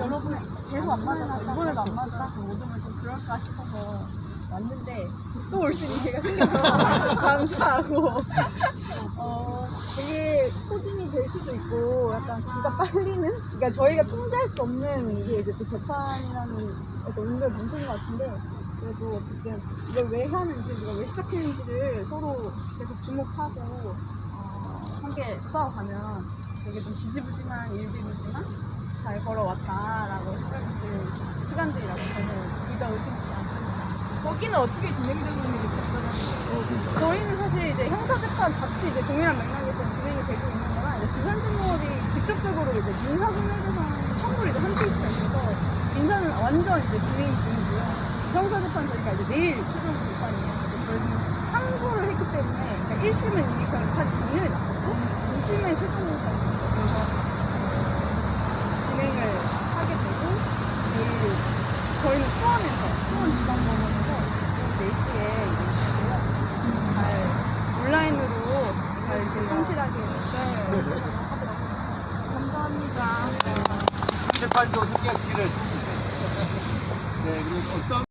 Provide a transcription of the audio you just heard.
여러분 계속 안 맞아서 이번에도 안 맞아서 못 오면 좀 그럴까 싶어서 왔는데 또 올 수 있는 기회가 생겨서 감사하고. 어 되게 소진이 될 수도 있고 약간 기가 빨리는? 그러니까 저희가 통제할 수 없는 이게 이제 또 재판이라는 어떤 운명의 문제인 것 같은데 그래도 어쨌든 이걸 왜 하는지 우리가 왜 시작했는지를 서로 계속 주목하고 어, 함께 싸워가면 되게 좀 지지부진한 일들이지만 잘 걸어왔다라고 생각이 시간들이라고 저는 믿어 의심치 않습니다. 거기는 어떻게 진행되고 있는 게 궁금하네요. 저희는 사실 이제 형사재판 같이 이제 동일한 맥락에서 진행이 되고 있는 거라 이제 주산진몰이 직접적으로 이제 민사 손해배상 청구를 이제 한 케이스가 있어서 민사는 완전 이제 진행 중이고요. 형사재판 저희가 이제 내일 최종 재판이에요. 저희는 항소를 했기 때문에 그러니까 1심은 이미 그냥 다 종료해 놨었고 2심의 최종 재판이니까 그래서 진행을 하게 되고 내일 저희는 수원에서 수원 지방법원에서 오후 4시에 이제 잘 온라인으로 잘 이렇게 성실하게 네, 감사합니다. 재판도 소개하시기를. 네, 그리고 어떤